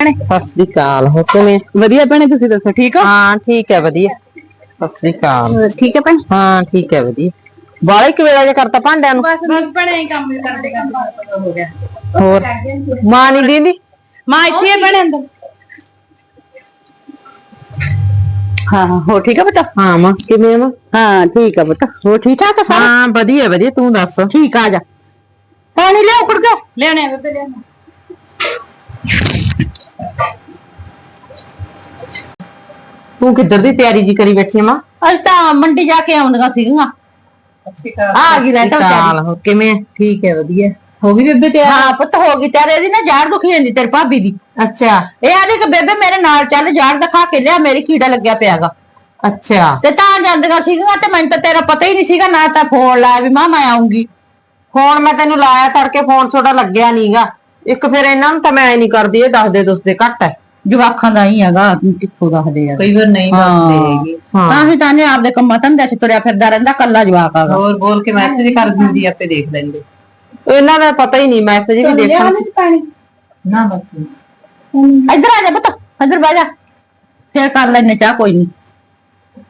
ਸਤਿ ਸ੍ਰੀ ਅਕਾਲ ਹੋ ਕਿਵੇਂ? ਵਧੀਆ ਭੈਣੇ ਤੁਸੀਂ ਦੱਸੋ ਠੀਕ ਹੋ? ਹਾਂ ਠੀਕ ਹੈ ਵਧੀਆ। ਸਤਿ ਸ੍ਰੀ ਅਕਾਲ। ਠੀਕ ਹੈ ਭੈਣੇ? ਹਾਂ ਠੀਕ ਹੈ ਵਧੀਆ। ਬਾਲੇ ਕਿ ਵੇਲਾ ਜੇ ਕਰਤਾ ਭਾਂਡਿਆਂ ਨੂੰ? ਬਸ ਬਸ ਭੈਣੇ ਕੰਮ ਵੀ ਕਰਦੇ ਕਰਦੇ ਹੋ ਗਿਆ। ਹੋਰ? ਮਾਂ ਨਹੀਂ ਦੀਦੀ? ਮਾਂ ਇੱਥੇ ਹੈ ਭੈਣੇ ਅੰਦਰ। ਹਾਂ ਹਾਂ ਹੋ ਠੀਕ ਹੈ ਬੇਟਾ ਹਾਂ ਮਾਂ। ਕਿਵੇਂ ਆ ਮਾਂ? ਹਾਂ ਠੀਕ ਹੈ ਬੇਟਾ ਹੋ ਠੀਕ ਠਾਕ ਹੈ ਸਾਰਾ? ਹਾਂ ਵਧੀਆ ਵਧੀਆ ਤੂੰ ਦੱਸ? ਠੀਕ ਆ ਜਾ। ਪਾਣੀ ਲਿਆਓ ਕੁੜ ਕੇ ਲੈਣੇ ਬੇਬੇ ਲੈਣੇ ਤੂੰ ਕਿੱਧਰ ਦੀ ਤਿਆਰੀ ਜੀ ਕਰੀ ਬੈਠੀ ਆ ਮਾਂ? ਅੱਜ ਤਾਂ ਮੰਡੀ ਜਾ ਕੇ ਆਉਂਦੀਆਂ ਸੀਗੀਆਂ। ਆ ਗਈ ਰਹਿਤਾ ਕਾਲ ਵਿਚਾਰੀ। ਹੋ ਕਿਵੇਂ ਠੀਕ ਹੈ ਵਧੀਆ। ਹੋ ਗਈ ਬੇਬੇ ਤੇ ਹਾਂ ਪੁੱਤ ਹੋ ਗਈ ਤੇਰੇ ਦੀ ਨਾ ਜਾੜ ਦੁਖੀ ਜਾਂਦੀ ਤੇਰੀ ਭਾਬੀ ਦੀ। ਅੱਛਾ। ਇਹ ਆਦੀ ਕਿ ਬੇਬੇ ਮੇਰੇ ਨਾਲ ਚੱਲ ਜਾੜ ਦਿਖਾ ਕੇ ਲਿਆ ਮੇਰੀ ਕੀੜਾ ਲੱਗਿਆ ਪਿਆਗਾ। ਅੱਛਾ। ਤੇ ਤਾਂ ਜਾਂਦੀਆਂ ਸੀਗੀਆਂ ਤੇ ਮੈਨੂੰ ਤਾਂ ਤੇਰਾ ਪਤਾ ਹੀ ਨਹੀਂ ਸੀਗਾ ਨਾ ਤਾਂ ਫੋਨ ਲਾਇਆ ਵੀ ਮਾਂ ਮੈਂ ਆਉਂਗੀ। ਫੋਨ ਮੈਂ ਤੈਨੂੰ ਲਾਇਆ ਤੜਕੇ ਫੋਨ ਤੁਹਾਡਾ ਲੱਗਿਆ ਨਹੀਂਗਾ ਇੱਕ ਫਿਰ ਇਹਨਾਂ ਨੂੰ ਤਾਂ ਮੈਂ ਐ ਨਹੀਂ ਕਰਦੀ ਇਹ ਦੱਸਦੇ ਦੁਸਦੇ ਘੱਟ ਹੈ ਜਵਾਖਾਂ ਦਾ ਹੀ ਹੈਗਾ ਕਿੱਥੋਂ ਦੱਸਦੇ ਆ? ਕਈ ਵਾਰ ਨਹੀਂ ਹੈਗੇ। ਹਾਂ। ਤਾਂ ਹੀ ਤਾਂ ਨੇ ਆਪਦੇ ਕੰਮਾਂ ਧੰਦੇ 'ਚ ਤੁਰਿਆ ਫਿਰਦਾ ਰਹਿੰਦਾ ਕੱਲਾ ਜਵਾਕ ਆਗਾ ਹੋਰ ਬੋਲ ਕੇ ਮੈਸੇਜ ਕਰ ਦਿੰਦੀ ਆਪੇ ਦੇਖ ਲੈਂਦੇ। ਇਹਨਾਂ ਦਾ ਪਤਾ ਹੀ ਨਹੀਂ ਮੈਸੇਜ ਵੀ ਦੇਖਣ ਨਾ ਬਸ। ਇੱਧਰ ਆ ਜਾ ਪੁੱਤ ਇੱਧਰ ਬਹਿ ਜਾ। ਫੇਰ ਕਰ ਲੈਨੇ ਚਾਹ ਕੋਈ ਨਹੀਂ।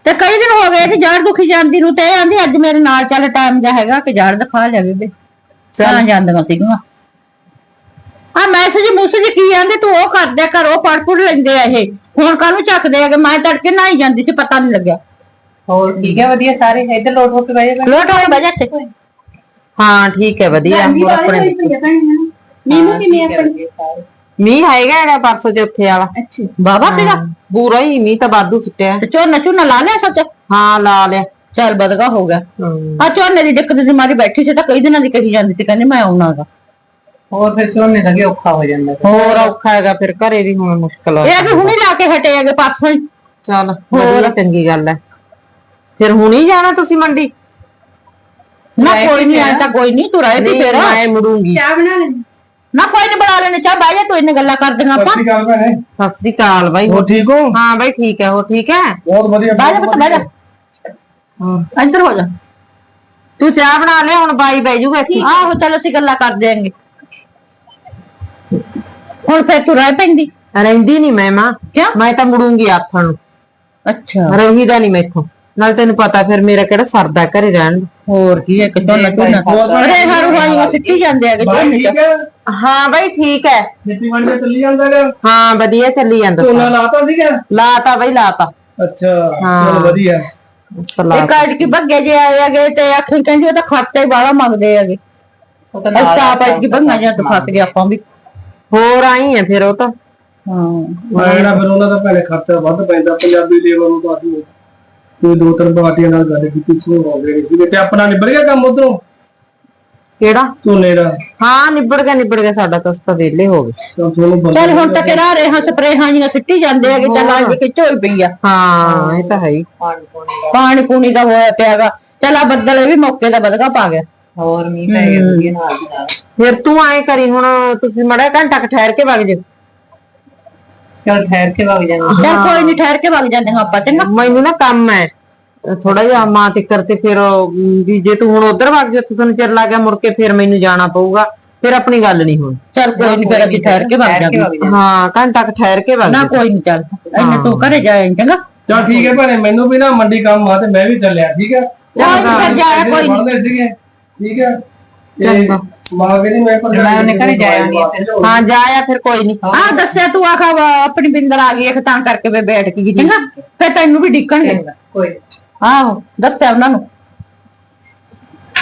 ਤੇ ਕਈ ਦਿਨ ਹੋ ਗਏ ਤੇ ਜੜ ਦੁਖੀ ਜਾਂਦੀ ਨੂੰ ਤੇ ਇਹ ਆਂਦੀ ਅੱਜ ਮੇਰੇ ਨਾਲ ਚੱਲ ਟਾਈਮ ਜਾ ਹੈਗਾ ਕਿ ਜੜ ਦਿਖਾ ਲਿਆ ਬੇਬੇ। ਚਾਹ ਜਾਂਦੀਆਂ ਸੀਗੀਆਂ। ਮੈਸੇਜ ਮੈਸੇਜ ਕੀ ਆਂਦੇ ਤੂੰ ਉਹ ਕਰਦੇ ਕਰ ਉਹ ਪੜ ਪੁੜ ਲੈਂਦੇ ਆ ਇਹ। ਹੁਣ ਕਾਹਨੂੰ ਚੱਕਦੇ ਆ ਕਿ ਮੈਂ ਤੜਕੇ ਨਹਾਈ ਜਾਂਦੀ ਸੀ ਪਤਾ ਨਹੀਂ ਲੱਗਿਆ। ਹੋਰ ਠੀਕ ਹੈ ਵਧੀਆ ਸਾਰੇ? ਇੱਧਰ ਲੋਟ ਹੋ ਕੇ ਬਹਿ ਜਾ। ਲੋਟ ਹੋ ਬਹਿ ਜਾ ਇੱਥੇ। ਹਾਂ ਠੀਕ ਹੈ ਵਧੀਆ। ਹੋਰ ਆਪਣੇ ਨੀਮੂ ਕਿਵੇਂ ਸਾਰੇ। ਮੀਂਹ ਹੈਗਾ ਹੈਗਾ ਪਰਸੋਂ ਚੌਥੇ ਵਾਲਾ। ਅੱਛਾ। ਬਾਬਾ ਸੀਗਾ ਪੂਰਾ ਹੀ ਮੀਂਹ ਤਾਂ ਵਾਧੂ ਸੁੱਟਿਆ। ਤੇ ਝੋਨਾ ਝੋਨਾ ਲਾ ਲਿਆ ਸੱਚ? ਹਾਂ ਲਾ ਲਿਆ। ਚੱਲ ਬਦਗਾ ਹੋ ਗਿਆ। ਆ ਝੋਨੇ ਦੀ ਦਿੱਕਤ ਦੀ ਮਾਰੀ ਬੈਠੀ ਸੀ ਤਾਂ ਕਈ ਦਿਨਾਂ ਦੀ ਕਹੀ ਜਾਂਦੀ ਸੀ ਕਹਿੰਦੀ ਮੈਂ ਆਉਣਾਗਾ ਹੋਰ ਫਿਰ ਝੋਨੇ ਦਾ ਵੀ ਔਖਾ ਹੋ ਜਾਂਦਾ। ਹੋਰ ਔਖਾ ਹੈਗਾ ਫਿਰ ਘਰੇ ਵੀ ਹੁਣ ਮੁਸ਼ਕਲ ਆ। ਇਹ ਵੀ ਹੁਣੇ ਲਾ ਕੇ ਹਟੇ ਹੈਗੇ ਪਾਸੋਂ ਹੀ। ਚੱਲ ਹੋਰ। ਚੰਗੀ ਗੱਲ ਹੈ। ਫਿਰ ਹੁਣ ਹੀ ਜਾਣਾ ਤੁਸੀਂ ਮੰਡੀ? ਨਾ ਕੋਈ ਨਹੀਂ ਆਇਆ ਤਾਂ ਕੋਈ ਨਹੀਂ ਤੂੰ ਰਹਿ ਵੀ ਫੇਰ। ਮੈਂ ਮੁੜੂੰਗੀ। ਨਾ ਕੋਈ ਨਹੀਂ ਬਣਾ ਲੈਣੇ ਚਾਹ ਬਹਿ ਜਾ ਤੂੰ ਇੰਨੇ ਗੱਲਾਂ ਕਰਦੀਆਂ ਆਪਾਂ। ਸਤਿ ਸ਼੍ਰੀ ਅਕਾਲ ਭੈਣੇ। ਸਤਿ ਸ੍ਰੀ ਅਕਾਲ ਬਾਈ ਹੋਰ ਠੀਕ ਹੋ? ਹਾਂ ਬਾਈ ਠੀਕ ਹੈ ਹੋ ਠੀਕ ਹੈ? ਬਹੁਤ ਵਧੀਆ ਬਹਿ ਜਾ ਪੁੱਤ ਬਹਿ ਜਾ। ਇੱਧਰ ਹੋ ਜਾ। ਤੂੰ ਚਾਹ ਬਣਾ ਲਿਆ ਹੁਣ ਬਾਈ ਬਹਿ ਜੂਗਾ ਇੱਥੇ। ਆਹੋ ਚਲ ਅਸੀਂ ਗੱਲਾਂ ਕਰ ਦੇਾਂਗੇ ਹੁਣ ਫੇਰ ਤੂੰ ਰਹਿ ਪੈਂਦੀ। ਰਹਿੰਦੀ ਨਹੀਂ ਮੈਂ ਮਾਂ। ਕਿਉਂ? ਮੈਂ ਤਾਂ ਮੁੜੂੰਗੀ ਆਥਣ ਨੂੰ। ਅੱਛਾ। ਰਹੀਦਾ ਨਹੀਂ ਮੈਥੋਂ। ਨਾਲ ਤੈਨੂੰ ਪਤਾ ਫਿਰ ਮੇਰਾ ਕਿਹੜਾ ਸਰਦਾ ਘਰੇ ਰਹਿਣ ਨੂੰ। ਹੋਰ ਕੀ ਹੈ ਕਿ ਝੋਨਾ ਝੋਨਾ ਅਰੇ ਹਰ ਵਾਲੀਆਂ ਸਿੱਟੀ ਜਾਂਦੇ ਹੈਗੇ। ਬਾਈ ਠੀਕ। ਹੈ। ਹਾਂ ਬਾਈ ਠੀਕ ਹੈ। ਖੇਤੀਬਾੜੀ ਦਾ ਚੱਲੀ ਜਾਂਦਾ ਗਾ ਹਾਂ ਵਧੀਆ ਚੱਲੀ ਜਾਂਦਾ ਝੋਨਾ ਲਾਤਾ ਸੀਗਾ? ਲਾਤਾ ਬਾਈ ਲਾਤਾ। ਅੱਛਾ ਹਾਂ। ਚਲ ਵਧੀਆ। ਇੱਕ ਅੱਜ ਕੀ ਬੱਗੇ ਜੇ ਆਏ ਹੈਗੇ ਤੇ ਆਖੀ ਕਹਿੰਦੀ ਉਹ ਤਾਂ ਖਾਤੇ ਹੀ ਬਾਹਲਾ ਮੰਗਦੇ ਹੈਗੇ। ਉਹ ਤਾਂ ਆਪ ਅੱਜ ਕੀ ਬੰਗਾ ਜਾਂ ਤਾਂ ਫਸ ਗਏ ਆਪਾਂ ਵੀ। ਹੋਰ ਆਈ ਹੈ ਫਿਰ ਉਹ ਤਾਂ। ਹਾਂ। ਮੈਂ ਨਾ ਫਿਰ ਉਹਨਾਂ ਦਾ ਭੈਣੇ ਖਰਚਾ ਵੱਧ ਪੈਂਦਾ ਪੰਜਾਬੀ ਲੇਬਰ ਨੂੰ ਤਾਂ ਅਸੀਂ ਕੋਈ ਦੋ ਤਿੰਨ ਪਾਰਟੀਆਂ ਨਾਲ ਗੱਲ ਕੀਤੀ ਸੀ ਹੋ ਗਏ ਸੀ। ਤੇ ਆਪਣਾ ਨਿਬੜ ਗਿਆ ਕੰਮ ਉਧਰੋਂ? ਕਿਹੜਾ? ਝੋਨੇ ਦਾ। ਹਾਂ ਨਿਬੜ ਗਿਆ ਨਿਬੜ ਗਿਆ ਸਾਡਾ ਤਾਂ ਅਸੀਂ ਤਾਂ ਵਿਹਲੇ ਹੋ ਗਏ। ਤਾਂ ਚੱਲ ਹੁਣ ਤਾਂ ਕਿਹੜਾ ਰੇਹਾਂ ਸਪਰੇਹਾਂ ਜੀਆਂ ਸਿੱਟੀ ਜਾਂਦੇ ਹੈਗੇ ਚੱਲ ਅੱਜ ਕਿ ਝੋਈ ਪਈ ਆ। ਹਾਂ ਇਹ ਤਾਂ ਹੈ ਹੀ। ਪਾਣੀ ਪਾਣੀ ਦਾ ਪਾਣੀ ਪੂਣੀ ਦਾ ਹੋਇਆ ਪਿਆਗਾ। ਚੱਲ ਆ ਬੱਦਲ ਇਹ ਵੀ ਮੌਕੇ ਦਾ ਬਦਗਾ ਪਾ ਗਿਆ। ਹੋਰ ਮੀਂਹ ਪੈ ਗਿਆ ਵਧੀਆ ਨਾਲ ਦੀ ਨਾਲ। ਫਿਰ ਤੂੰ ਆਏ ਕਰੀ ਹੁਣ ਤੁਸੀਂ ਮੜਾ ਘੰਟਾ ਕੁ ਠਹਿਰ ਕੇ ਵਗ ਜਾ ਚਲ ਠਹਿਰ ਕੇ ਵਗ ਜਾਣਾ ਚੱਲ ਕੋਈ ਨਹੀਂ ਠਹਿਰ ਕੇ ਵਗ ਜਾਂਦੇ ਆਪਾਂ ਚੰਗਾ। ਮੈਨੂੰ ਨਾ ਕੰਮ ਹੈ। ਥੋੜਾ ਜਿਹਾ ਮਾਂ ਤੇ ਫਿਰ ਉਹ, ਅਮ, ਵੀ ਜੇ ਤੂੰ ਹੁਣ ਉਧਰ ਵਗ ਜਾ ਤੂੰ ਤੁਹਾਨੂੰ ਚਿਰ ਲੱਗ ਗਿਆ ਮੁੜ ਕੇ ਫਿਰ ਮੈਨੂੰ ਜਾਣਾ ਪਊਗਾ। ਫਿਰ ਆਪਣੀ ਗੱਲ ਨਹੀਂ ਹੋਣੀ। ਚੱਲ ਕੋਈ ਨਹੀਂ ਫਿਰ ਅਸੀਂ ਠਹਿਰ ਕੇ ਵਗ ਠਹਿਰ ਕੇ ਜਾਂਦੇ ਵਗ ਜਾਣਾ ਹਾਂ ਘੰਟਾ ਕੁ ਠਹਿਰ ਕੇ ਵਗ ਨਾ ਜਾ ਕੋਈ ਨਹੀਂ ਚੱਲ। ਇੰਨੇ ਤੂੰ ਘਰੇ ਜਾਏ ਚੰਗਾ। ਚਲ ਠੀਕ ਹੈ ਭੈਣੇ ਮੈਨੂੰ ਵੀ ਨਾ ਮੰਡੀ ਕੰਮ ਆ ਤੇ ਮੈਂ ਵੀ ਚੱਲਿਆ ਠੀਕ ਹੈ? ਨੀ ਫਿਰ ਜਾਇਆ ਕੋਈ ਨੀ। ਸੀਗੇ ਠੀਕ ਹੈ? ਤੇ ਚੰਗਾ। ਮਾਂ ਕਹਿੰਦੀ ਮੈਂ ਪਰ ਮੈਂ ਉਹਨੇ ਘਰੇ ਜਾਇਆ ਨੀ ਫਿਰ। ਹਾਂ ਜਾਇਆ ਫਿਰ ਕੋਈ ਨਹੀਂ। ਆ ਦੱਸਿਆ ਤੂੰ ਆਖਾ ਵਾ, ਆਪਣੀ ਬਿੰਦਰ ਆ ਗਈ ਇੱਕ ਤਾਂ ਕਰਕੇ ਵੇ ਬੈਠ ਗਈ ਚੰਗਾ ਫਿਰ ਤੈਨੂੰ ਵੀ ਡਿੱਕਣਗੇ। ਕੋਈ ਆਹੋ ਦੱਸਿਆ ਉਹਨਾਂ ਨੂੰ।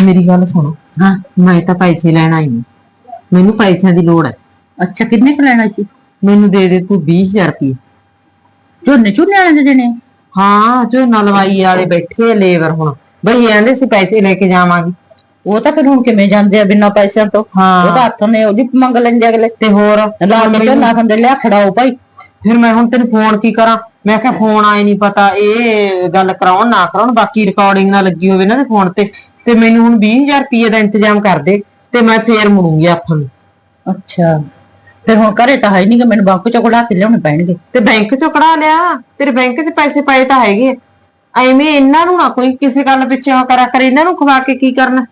ਮੇਰੀ ਗੱਲ ਸੁਣੋ। ਹਾਂ। ਮੈਂ ਤਾਂ ਪੈਸੇ ਲੈਣ ਆਈ ਹਾਂ। ਮੈਨੂੰ ਪੈਸਿਆਂ ਦੀ ਲੋੜ ਹੈ। ਅੱਛਾ ਕਿੰਨੇ ਕੁ ਲੈਣਾ ਸੀ? ਮੈਨੂੰ ਦੇ ਦੇ ਤੂੰ 20000 ਰੁਪਏ ਝੋਨੇ ਝੋਨੇ ਵਾਲੇ ਦੇ ਦੇਣੇ? ਹਾਂ ਜੋ ਨਲਵਾਈ ਵਾਲੇ ਬੈਠੇ ਆ ਲੇਬਰ ਹੁਣ। ਬਈ ਕਹਿੰਦੇ ਸੀ ਪੈਸੇ ਲੈ ਕੇ ਜਾਵਾਂਗੇ। ਉਹ ਤਾਂ ਫਿਰ ਹੁਣ ਕਿਵੇਂ ਜਾਂਦੇ ਆ ਬਿਨਾਂ ਪੈਸਿਆਂ ਤੋਂ? ਹਾਂ। ਉਹ ਤਾਂ ਹੱਥੋਂ ਨੇ ਉਹਦੀ ਮੰਗ ਲੈਂਦੇ ਅਗਲੇ। ਤੇ ਹੋਰ? ਲਾ ਕੇ ਝੋਨਾ ਖੰਦੇ ਲਿਆ ਖੜਾਓ ਭਾਈ। ਫਿਰ ਮੈਂ ਹੁਣ ਤੈਨੂੰ ਫੋਨ ਕੀ ਕਰਾਂ? ਮੈਂ ਕਿਹਾ ਫੋਨ ਆਏ ਨਹੀਂ ਪਤਾ ਇਹ ਗੱਲ ਕਰਾਉਣ ਨਾ ਕਰਾਉਣ ਬਾਕੀ ਰਿਕਾਰਡਿੰਗ ਨਾ ਲੱਗੀ ਹੋਵੇ ਨਾ ਤੇ ਫੋਨ ਤੇ। ਤੇ ਮੈਨੂੰ ਹੁਣ 20000 ਰੁਪਏ ਦਾ ਇੰਤਜ਼ਾਮ ਕਰ ਦੇ ਤੇ ਮੈਂ ਫੇਰ ਮੁੜੂੰਗੀ ਆਪਾਂ ਨੂੰ। ਅੱਛਾ। ਫਿਰ ਹੁਣ ਘਰੇ ਤਾਂ ਹੈ ਨਹੀਂ ਕਿ ਮੈਨੂੰ ਬਾਪੂ ਚੋਂ ਕਢਾ ਕੇ ਲਿਆਉਣੇ ਪੈਣਗੇ। ਤੇ ਬੈਂਕ ਚੋਂ ਕਢਾ ਲਿਆ ਤੇਰੇ ਬੈਂਕ 'ਚ ਪੈਸੇ ਪਏ ਤਾਂ ਹੈਗੇ ਆ। ਐਵੇਂ ਇਹਨਾਂ ਨੂੰ ਨਾ ਕੋਈ ਕਿਸੇ ਗੱਲ ਪਿੱਛੇ ਉਹ ਕਰਾ ਕਰ ਇਹਨਾਂ ਨੂੰ ਖਵਾ ਕੇ ਕੀ ਕਰਨਾ?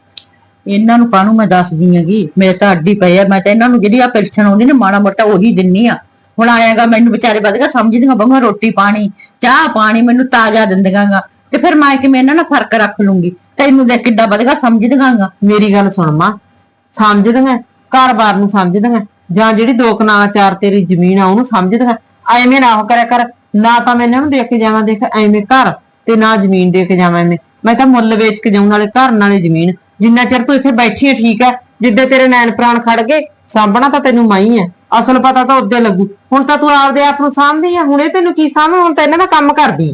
ਇਹਨਾਂ ਨੂੰ ਕਾਹਨੂੰ ਮੈਂ ਦੱਸਦੀ ਹੈਗੀ? ਮੇਰੇ ਤਾਂ ਅੱਡੀ ਪਏ ਆ। ਮੈਂ ਤਾਂ ਇਹਨਾਂ ਨੂੰ ਜਿਹੜੀ ਆ ਪੈਨਸ਼ਨ ਆਉਂਦੀ ਨਾ, ਮਾੜਾ ਮੋਟਾ ਉਹੀ ਦਿੰਨੀ ਆ। ਹੁਣ ਆਏਗਾ, ਮੈਨੂੰ ਵਿਚਾਰੇ ਵਧੀਆ ਸਮਝਦੀਆਂ ਬੰਗਾ ਰੋਟੀ ਪਾਣੀ, ਚਾਹ ਪਾਣੀ, ਮੈਨੂੰ ਤਾਜ਼ਾ ਦਿੰਦੀਆਂ ਤੇ ਫਿਰ ਮੈਂ ਕਿਵੇਂ ਇਹਨਾਂ ਨਾਲ ਫ਼ਰਕ ਰੱਖ ਲੂੰਗੀ? ਤੈਨੂੰ ਦੇਖ ਕਿੱਡਾ ਵਧੀਆ ਸਮਝਦੀਆਂ ਮੇਰੀ ਗੱਲ ਸੁਣ ਮਾਂ, ਸਮਝਦੀਆਂ, ਘਰ-ਬਾਰ ਨੂੰ ਸਮਝਦੀਆਂ, ਜਾਂ ਜਿਹੜੀ ਦੋ ਕਨਾਲਾਂ, ਚਾਰ ਤੇਰੀ ਜ਼ਮੀਨ ਆ, ਉਹਨੂੰ ਸਮਝਦੀਆਂ। ਐਵੇਂ ਨਾ ਉਹ ਕਰਿਆ ਕਰ, ਨਾ ਤਾਂ ਮੈਂ ਇਹਨਾਂ ਨੂੰ ਦੇਖ ਕੇ ਜਾਵਾਂ, ਦੇਖ ਐਵੇਂ ਘਰ, ਤੇ ਨਾ ਜ਼ਮੀਨ ਦੇ ਕੇ ਜਾਵਾਂ ਐਵੇਂ। ਮੈਂ ਤਾਂ ਮੁੱਲ ਵੇਚ ਕੇ ਜਾਉਂ ਨਾਲੇ ਘਰ, ਨਾਲੇ ਜ਼ਮੀਨ। ਜਿੰਨਾ ਚਿਰ ਤੂੰ ਇੱਥੇ ਬੈਠੀ ਹੈ ਠੀਕ ਹੈ ਜਿੱਦੇ ਤੇਰੇ ਨੈਣ ਪ੍ਰਾਣ ਖੜ ਗਏ ਸਾਂਭਣਾ ਤਾਂ ਤੈਨੂੰ ਮੈਂ ਹੀ ਹੈ ਅਸਲ ਪਤਾ ਤਾਂ ਉੱਦੇ ਲੱਗੂ। ਹੁਣ ਤਾਂ ਤੂੰ ਆਪਦੇ ਆਪ ਨੂੰ ਸਾਂਭਦੀ ਆ ਹੁਣੇ ਤੈਨੂੰ ਕੀ ਸਾਂਭ ਹੁਣ ਤਾਂ ਇਹਨਾਂ ਦਾ ਕੰਮ ਕਰਦੀ।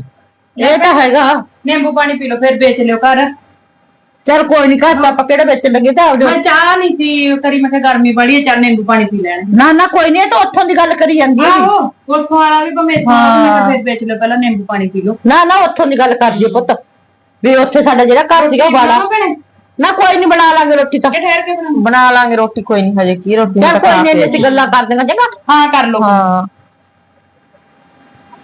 ਇਹ ਤਾਂ ਹੈਗਾ। ਨਿੰਬੂ ਪਾਣੀ ਪੀ ਲਓ ਫਿਰ ਵੇਚ ਲਿਓ ਘਰ। ਚਲ ਕੋਈ ਨਹੀਂ ਘਰ ਆਪਾਂ ਕਿਹੜੇ ਵਿੱਚ ਲੱਗੇ ਤਾਂ ਆਪਦੇ ਮੈਂ ਚਾਹ ਨਹੀਂ ਸੀ ਕਰੀ ਮੈਂ ਕਿਹਾ ਗਰਮੀ ਬੜੀ ਹੈ ਚੱਲ ਨਿੰਬੂ ਪਾਣੀ ਪੀ ਲੈਣ। ਨਾ ਨਾ ਕੋਈ ਨਹੀਂ ਇਹ ਤਾਂ ਉੱਥੋਂ ਦੀ ਗੱਲ ਕਰੀ ਜਾਂਦੀ ਹੈ ਆਹੋ ਉੱਥੋਂ ਵਾਲਾ ਵੀ ਭਾਵੇਂ ਇੱਥੋਂ ਮੈਂ ਕਿਹਾ ਫਿਰ ਵੇਚ ਲਿਓ ਪਹਿਲਾਂ ਨਿੰਬੂ ਪਾਣੀ ਪੀ ਲਓ। ਨਾ ਨਾ ਉੱਥੋਂ ਦੀ ਗੱਲ ਕਰ ਦਿਓ ਪੁੱਤ। ਵੀ ਉੱਥੇ ਸਾਡਾ ਜਿਹੜਾ ਘਰ ਸੀਗਾ ਬਾਲਾ ਭੈਣੇ ਨਾ ਕੋਈ ਨਹੀਂ ਬਣਾ ਲਾਂਗੇ ਰੋਟੀ ਤਾਂ। ਠਹਿਰ ਕੇ ਬਣਾ ਲਾਂਗੇ ਰੋਟੀ ਕੋਈ ਨਹੀਂ ਹਜੇ ਕੀ ਰੋਟੀ ਚਲ ਕੋਈ ਨਹੀਂ ਅਸੀਂ ਗੱਲਾਂ ਕਰ ਦਿੰਗਾ ਚੰਗਾ? ਹਾਂ ਕਰ ਲਓ। ਹਾਂ।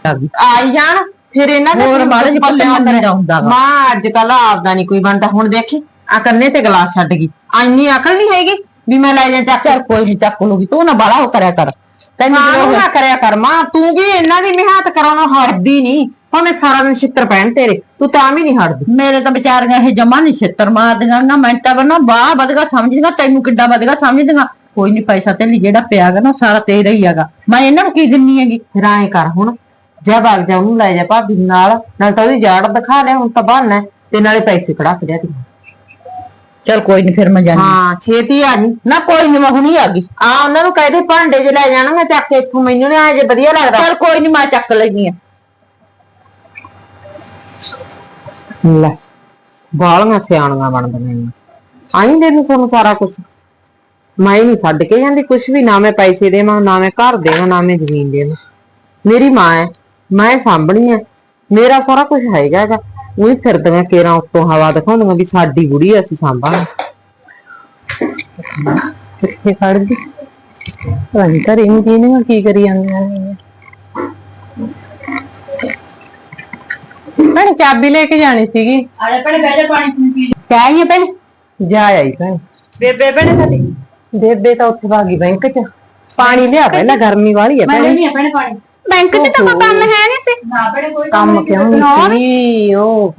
ਆਈ ਜਾਣ ਫਿਰ ਇਹਨਾਂ ਦੇ ਹੋਰ ਮਾੜੇ ਜਿਹੇ ਪੱਲੇ ਮੰਨੀ ਹੁੰਦਾ। ਮਾਂ ਅੱਜ ਕੱਲ ਆਪਦਾ ਨਹੀਂ ਕੋਈ ਬਣਦਾ ਹੁਣ ਦੇਖੀ ਆ ਕੰਨੇ ਤੇ ਗਲਾਸ ਛੱਡ ਗਈ। ਇੰਨੀ ਅਕਲ ਨਹੀਂ ਹੈਗੀ ਵੀ ਮੈਂ ਲੈ ਜਾ ਚੱਕ। ਚਲ ਕੋਈ ਨਹੀਂ ਚੱਕ ਲੂਗੀ। ਤੂੰ ਨਾ ਬਾਲਾ ਉਹ ਕਰਿਆ ਕਰ। ਤੈਨੂੰ ਨਾ ਕਰਿਆ ਕਰ। ਮਾਂ ਤੂੰ ਵੀ ਇਹਨਾਂ ਦੀ ਮਿਹਨਤ ਕਰਾਉਣੋਂ ਹਟਦੀ ਨਹੀਂ ਭਾਵੇਂ ਸਾਰਾ ਦਿਨ ਛਿੱਤਰ ਪੈਣ ਤੇਰੇ ਤੂੰ ਤਾਂ ਵੀ ਨਹੀਂ ਹਟਦੀ। ਮੇਰੇ ਤਾਂ ਵਿਚਾਰੀਆਂ ਇਹ ਜਮਾ ਨਹੀਂ ਛਿੱਤਰ ਮਾਰਦੀਆਂ ਨਾ ਮੈਂ ਤਾਂ ਬਣਾ ਬਾਹ ਵਧਗਾ ਸਮਝਦੀਆਂ ਤੈਨੂੰ ਕਿੱਡਾ ਵਧਗਾ ਸਮਝਦੀਆਂ। ਕੋਈ ਨਹੀਂ ਪੈਸਾ ਤੇ ਜਿਹੜਾ ਪਿਆਗਾ ਨਾ ਸਾਰਾ ਤੇਰਾ ਹੀ ਹੈਗਾ। ਮੈਂ ਇਹਨਾਂ ਨੂੰ ਕੀ ਦਿੰਨੀ ਹੈਗੀ? ਐਂ ਕਰ ਹੁਣ ਜਾ ਬਾਗ ਜਾ ਉਹਨੂੰ ਲੈ ਜਾ ਭਾਬੀ ਨਾਲ ਨਾਲ ਤਾਂ ਉਹਦੀ ਜਾੜ ਦਿਖਾ ਲੈ ਹੁਣ ਤਾਂ ਬਹਾਨਾ ਹੈ, ਤੇ ਨਾਲੇ ਪੈਸੇ ਕਢਾ ਕੇ ਦੇ ਦੇ ਚਲ ਕੋਈ ਨਹੀਂ ਫਿਰ ਮੈਂ ਜਾਣੀ ਹਾਂ। ਛੇਤੀ ਆ ਜੀ। ਨਾ ਕੋਈ ਨਹੀਂ ਮੈਂ ਹੁਣੀ ਆ ਗਈ। ਆ ਉਹਨਾਂ ਨੂੰ ਕਹਦੇ ਭਾਂਡੇ ਜੇ ਲੈ ਜਾਣਗੇ ਚੱਕ ਕੇ ਇੱਥੋਂ ਮੈਨੂੰ ਨੇ ਆ ਜੇ ਵਧੀਆ ਲੱਗਦਾ। ਚਲ ਕੋਈ ਨਹੀਂ ਮੈਂ ਚੱਕ ਲੈਣੀ ਆ ਲੈ ਬਾਲੀਆਂ ਸਿਆਣੀਆਂ ਬਣਦੀਆਂ ਨੇ। ਆਈ ਨੂੰ ਤੁਹਾਨੂੰ ਸਾਰਾ ਕੁਝ ਮੈਂ ਹੀ ਨਹੀਂ ਛੱਡ ਕੇ ਜਾਂਦੀ ਕੁਝ ਵੀ, ਨਾ ਮੈਂ ਪੈਸੇ ਦੇਵਾਂ, ਨਾ ਮੈਂ ਘਰ ਦੇਵਾਂ, ਨਾ ਮੈਂ ਜ਼ਮੀਨ ਦੇਵਾਂ। ਮੇਰੀ ਮਾਂ ਹੈ ਮੈਂ ਸਾਂਭਣੀ ਹੈ ਮੇਰਾ ਸਾਰਾ ਕੁਝ ਹੈਗਾ ਹੈਗਾ। ਉਹੀ ਫਿਰਦੀਆਂ ਕੇਰਾਂ ਉੱਤੋਂ ਹਵਾ ਦਿਖਾਉਂਦੀਆਂ ਵੀ ਸਾਡੀ ਬੁੜੀ ਅਸੀਂ ਸਾਂਭਾਂਗੇ। ਕਿੱਥੇ ਖੜ ਗਈ? ਰਾਣੀ ਘਰੇ ਨਹੀਂ ਕੀ ਨਹੀਂ ਕੀ ਕਰੀ ਜਾਂਦੀਆਂ ਨੇ। ਮੈਂ ਚਾਬੀ ਲੈ ਕੇ ਜਾਣੀ ਸੀਗੀ। ਆ ਜਾ ਭੈਣੇ ਬਹਿ ਜਾ ਪਾਣੀ ਪੂਣੀ ਪੀ ਲੈ। ਕਿਆ ਆਈ ਹੈ ਭੈਣ। ਜਾ ਆਈ ਭੈਣ। ਬੇਬੇ ਭੈਣੇ ਸਾਡੀ। ਬੇਬੇ ਤਾਂ ਉੱਥੇ ਭਾਗੀ ਬੈਂਕ ਚ। ਪਾਣੀ ਲਿਆ ਪਹਿਲਾਂ ਗਰਮੀ ਵਾਲੀ ਹੈ ਮੈਂ ਭੈਣ। ਲੈਣੀ ਆ ਭੈਣੇ ਪਾਣੀ। ਬੈਂਕ 'ਚ ਤਾਂ ਕੋਈ ਕੰਮ ਹੈ ਨਹੀਂ ਸੀ। ਨਾ ਭੈਣੇ ਕੋਈ ਕੰਮ ਕਿਉਂ ਨਹੀਂ ਸੀ? ਉਹ